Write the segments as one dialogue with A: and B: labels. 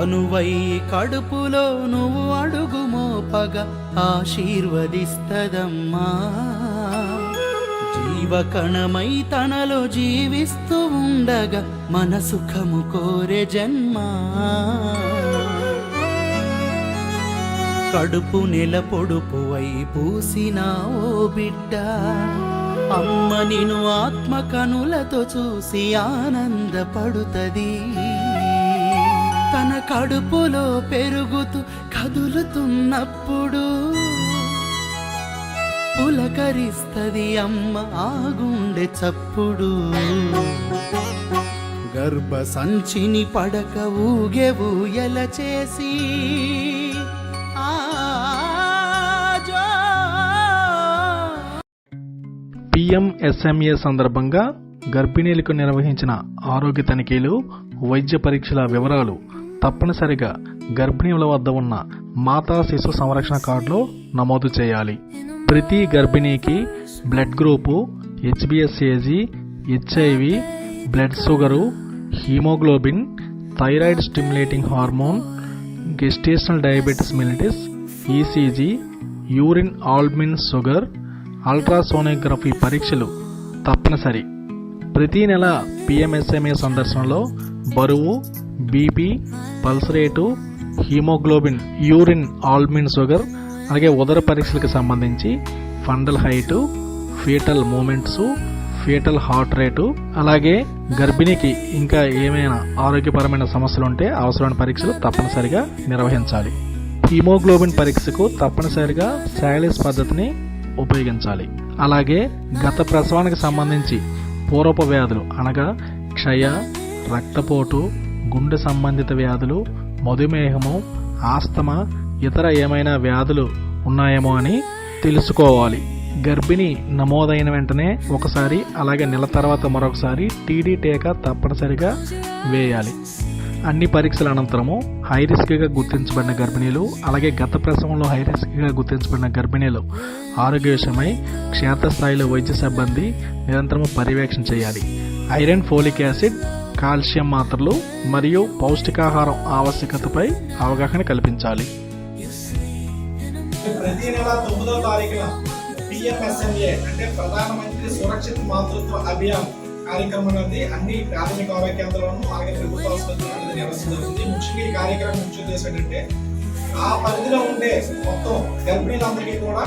A: అనువై కడుపులో నువ్వు అడుగు మోపగా ఆశీర్వదిస్తదమ్మా. జీవకణమై తనలో జీవిస్తూ ఉండగా మన సుఖము కోరే జన్మా. కడుపు నెల పొడుపువై పూసిన ఓ బిడ్డ అమ్మ నిను ఆత్మ కనులతో చూసి ఆనందపడుతుంది. తన కడుపులో పెరుగుతూ కదులుతున్నప్పుడు పులకరిస్తది అమ్మ ఆ గుండె చప్పుడు. గర్భ సంచిని పడక ఊగే ఊయల చేసి ఆ
B: పిఎంఎస్ఎంఏ సందర్భంగా గర్భిణీలకు నిర్వహించిన ఆరోగ్య తనిఖీలు వైద్య పరీక్షల వివరాలు తప్పనిసరిగా గర్భిణీల వద్ద ఉన్న మాతా శిశు సంరక్షణ కార్డులో నమోదు చేయాలి. ప్రతి గర్భిణీకి blood group హెచ్బిఎస్ఏజీ HIV blood sugar haemoglobin thyroid stimulating hormone gestational diabetes mellitus ECG urine albumin sugar ultrasonography పరీక్షలు తప్పనిసరి. ప్రతి నెల పిఎంఎస్ఎంఏ సందర్శనలో బరువు BP pulse rate haemoglobin urine albumin sugar అలాగే ఉదర పరీక్షలకు సంబంధించి fundal height fetal movements fetal heart rate అలాగే గర్భిణికి ఇంకా ఏమైనా ఆరోగ్యపరమైన సమస్యలు ఉంటే అవసరమైన పరీక్షలు తప్పనిసరిగా నిర్వహించాలి. హీమోగ్లోబిన్ పరీక్షకు తప్పనిసరిగా శాలిస్ పద్ధతిని ఉపయోగించాలి. అలాగే గత ప్రసవానికి సంబంధించి పూర్వపు వ్యాధులు అనగా క్షయ రక్తపోటు గుండె సంబంధిత వ్యాధులు మధుమేహము ఆస్తమా ఇతర ఏమైనా వ్యాధులు ఉన్నాయేమో అని తెలుసుకోవాలి. గర్భిణి నమోదైన వెంటనే ఒకసారి అలాగే నెల తర్వాత మరొకసారి టీడీ టీకా తప్పనిసరిగా వేయాలి. అన్ని పరీక్షల అనంతరము హై రిస్క్గా గుర్తించబడిన గర్భిణీలు అలాగే గత ప్రసవంలో హై రిస్క్గా గుర్తించబడిన గర్భిణీలు ఆరోగ్య విషయమై క్షేత్రస్థాయిలో వైద్య సిబ్బంది నిరంతరము పర్యవేక్షణ చేయాలి. ఐరన్ ఫోలిక్ యాసిడ్ కాల్షియం మాత్రలు మరియు పౌష్టికాహారం ఆవశ్యకతపై అవగాహన కల్పించాలి.
C: ప్రతి నెల తొమ్మిదో తారీఖున పిఎంఎస్ఎంఏ అంటే ప్రధానమంత్రి సురక్షిత మాతృత్వ అభియాన్ కార్యక్రమం అనేది అన్ని ప్రాథమిక ఆరోగ్య కేంద్రాలను అలాగే ప్రభుత్వ ఆసుపత్రులు అనేది ముఖ్యంగా ఈ కార్యక్రమం ముఖ్య ఉద్దేశం ఏంటంటే ఆ పరిధిలో ఉండే మొత్తం గర్భిణీలందరికీ కూడా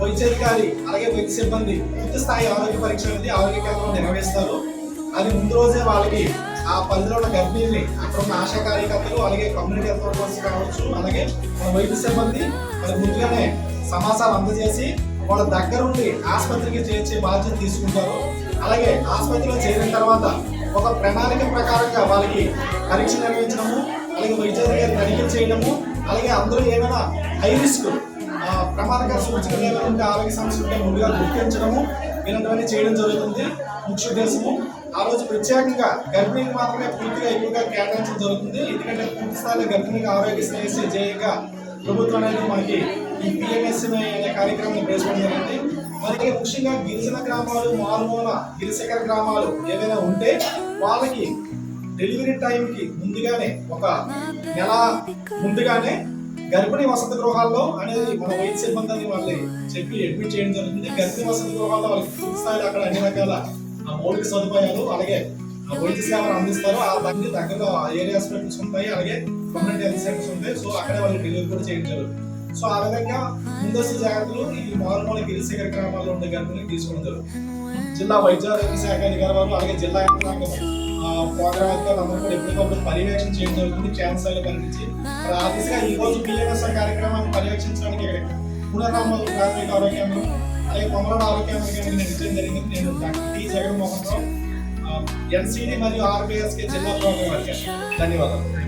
C: వైద్యాధికారి అలాగే వైద్య సిబ్బంది పూర్తి స్థాయి ఆరోగ్య పరీక్ష అనేది ఆరోగ్య కేంద్రం నిర్వహిస్తారు. అది ముందు రోజే వాళ్ళకి ఆ పరిధిలో ఉన్న గర్భిణీని అక్కడ ఉన్న ఆశా కార్యకర్తలు అలాగే కమ్యూనిటీ హెల్త్ వర్కర్స్ కావచ్చు అలాగే మన వైద్య సిబ్బంది మరి ముందుగానే సమాచారం అందజేసి వాళ్ళ దగ్గరుండి ఆసుపత్రికి చేర్చే బాధ్యత తీసుకుంటారు. అలాగే ఆసుపత్రిలో చేరిన తర్వాత ఒక ప్రణాళిక ప్రకారంగా వాళ్ళకి పరీక్ష నిర్వహించడము అలాగే వైద్యాధికారి తనిఖీ చేయడము అలాగే అందరూ ఏమైనా హై రిస్క్ ప్రమాదకర సూచనలు ఏమైనా ఉంటే ఆరోగ్య సమస్యలు ఉంటే ముందుగా గుర్తించడము ఇలాంటివన్నీ చేయడం జరుగుతుంది. ముఖ్య ఉద్దేశము ఆ రోజు ప్రత్యేకంగా గర్భిణీకి మాత్రమే పూర్తిగా ఎక్కువగా కేటాయించడం జరుగుతుంది. ఎందుకంటే పూర్తి స్థాయిలో గర్భిణీకి ఆరోగ్య శ్రేయస్సు జేయగా ప్రభుత్వం అనేది మనకి ఈ పిఎంఎస్ఎంఐ అనే కార్యక్రమం ప్రవేశపెట్టడం జరిగింది. మనకి ముఖ్యంగా గిరిజన గ్రామాలు మారుమూల గిరిశకర గ్రామాలు ఏవైనా ఉంటే వాళ్ళకి డెలివరీ టైంకి ముందుగానే ఒక నెల ముందుగానే గర్భిణీ వసతి గృహాల్లో అనేది మన వైద్య సిబ్బంది వాళ్ళని చెప్పి అడ్మిట్ చేయడం జరుగుతుంది. గర్భిణీ వసతి గృహాల్లో వాళ్ళకి పూర్తి స్థాయిలో అక్కడ అన్ని రకాల మౌలిక సదుపాయాలు అలాగే ఆ వైద్య సేవలు అందిస్తారు ఆ దానికి దగ్గరలో ఏరియా హాస్పిటల్స్ ఉంటాయి అలాగే కమ్యూనిటీ హెల్త్ సెంటర్స్ ఉంటాయి. సో అక్కడ వాళ్ళు డెలివరీ కూడా చేయించారు సో ఆ విధంగా ముందస్తు జాగ్రత్తలు ఈ మారుమూల గిరిశేఖర గ్రామాల్లో ఉండే గర్భిణీకి తీసుకుంటారు జిల్లా వైద్య ఆరోగ్య శాఖ అధికారి వారు అలాగే జిల్లా యంత్రాంగం ప్రోగ్రామ్ అధికారులు అందరూ కూడా ఎప్పటికప్పుడు పర్యవేక్షణ చేయడం జరుగుతుంది. క్యాన్సర్లు కనిపించి ఆ దిశగా ఈ రోజు పిఎంఎస్ఆర్ కార్యక్రమాన్ని పర్యవేక్షించడానికి ఇక్కడ పునరామ ప్రాథమిక ఆరోగ్య కేంద్రం అలాగే కొమరం ఆరోగ్యం కేంద్రం నేను విజయం జరిగింది. నేను doctor T Jaganmohan Rao NCD మరియు ఆర్బీఎస్కి జిల్లా ప్రోగ్రామ్ అధికారి ధన్యవాదాలు.